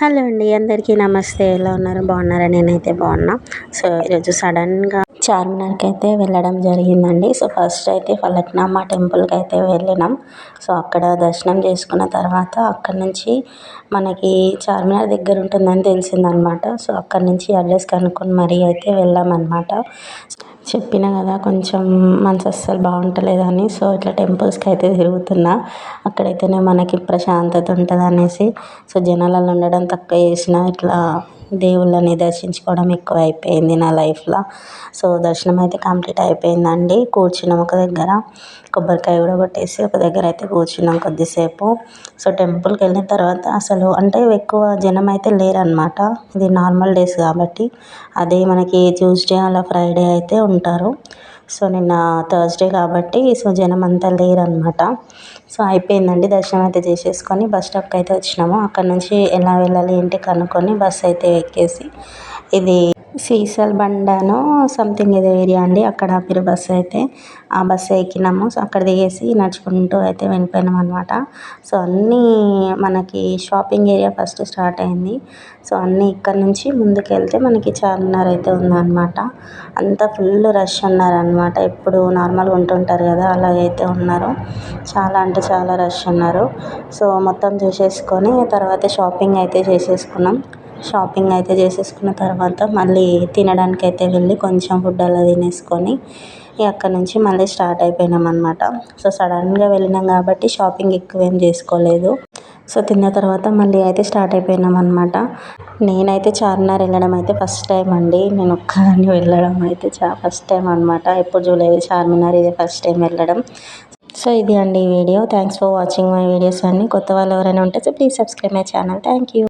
Hello అండి అందరికీ నమస్తే. ఎలా ఉన్నారు? బాగున్నారా? నేనైతే బాగున్నా. సో ఈరోజు సడన్గా చార్మినార్కి అయితే వెళ్ళడం జరిగిందండి. సో ఫస్ట్ అయితే ఫలక్నామా టెంపుల్కి అయితే వెళ్ళినాం. సో అక్కడ దర్శనం చేసుకున్న తర్వాత అక్కడ నుంచి మనకి చార్మినార్ దగ్గర ఉంటుందని తెలిసిందనమాట. సో అక్కడ నుంచి అడ్రస్ కనుక్కొని మరీ అయితే వెళ్ళామన్నమాట చెప్పిన కదా కొంచెం మనసు అస్సలు బాగుంటలేదని. సో ఇట్లా టెంపుల్స్కి అయితే తిరుగుతున్నా. అక్కడైతేనే మనకి ప్రశాంతత ఉంటుంది అనేసి సో జనాలలో ఉండడం తక్కువ చేసిన ఇట్లా దేవుళ్ళని దర్శించుకోవడం ఎక్కువ అయిపోయింది నా లైఫ్లో. సో దర్శనం అయితే కంప్లీట్ అయిపోయిందండి. కూర్చున్నాం ఒక దగ్గర. కొబ్బరికాయ కూడా కొట్టేసి ఒక దగ్గర అయితే కూర్చున్నాం కొద్దిసేపు. సో టెంపుల్కి వెళ్ళిన తర్వాత అసలు అంటే ఎక్కువ జనం అయితే లేరనమాట ఇది నార్మల్ డేస్ కాబట్టి. అదే మనకి ట్యూస్డే అలా ఫ్రైడే అయితే ఉంటారు. సో నిన్న థర్స్డే కాబట్టి సో జనం అంతా లేరనమాట సో అయిపోయిందండి దర్శనం అయితే చేసేసుకొని బస్ స్టాప్కి అయితే వచ్చినాము. అక్కడ నుంచి ఎలా వెళ్ళాలి ఏంటి కనుక్కొని బస్ అయితే ఎక్కేసి ఇది సీసల్ బండనో సంథింగ్ ఏదో ఏరియా అండి. అక్కడ మీరు బస్సు అయితే ఆ బస్సు ఎక్కినాము. సో అక్కడ దిగేసి నడుచుకుంటూ అయితే వెళ్ళిపోయినాం అనమాట సో అన్నీ మనకి షాపింగ్ ఏరియా ఫస్ట్ స్టార్ట్ అయింది. సో అన్నీ ఇక్కడ నుంచి ముందుకు వెళ్తే మనకి చార్మినార్ అయితే ఉందన్నమాట. అంతా ఫుల్ రష్ ఉన్నారనమాట ఎప్పుడు నార్మల్గా ఉంటుంటారు కదా అలాగైతే ఉన్నారు. చాలా అంటే చాలా రష్ ఉన్నారు. సో మొత్తం చూసేసుకొని తర్వాత షాపింగ్ అయితే చేసేసుకున్నాం. షాపింగ్ అయితే చేసేసుకున్న తర్వాత మళ్ళీ తినడానికి అయితే వెళ్ళి కొంచెం ఫుడ్ అలా తినేసుకొని అక్కడ నుంచి మళ్ళీ స్టార్ట్ అయిపోయినాం అనమాట సో సడన్గా వెళ్ళినాం కాబట్టి షాపింగ్ ఎక్కువ ఏం చేసుకోలేదు. సో తిన్న తర్వాత మళ్ళీ అయితే స్టార్ట్ అయిపోయినాం అనమాట నేనైతే చార్మినార్ వెళ్ళడం అయితే ఫస్ట్ టైం అండి. నేను ఒక్కదాన్ని వెళ్ళడం అయితే చా ఫస్ట్ టైం అనమాట ఎప్పుడు చూడలేదు చార్మినార్ ఇదే ఫస్ట్ టైం వెళ్ళడం. సో ఇది అండి ఈ video. Thanks for watching my videos అన్ని. కొత్త వాళ్ళు ఎవరైనా ఉంటే so please subscribe my channel thank you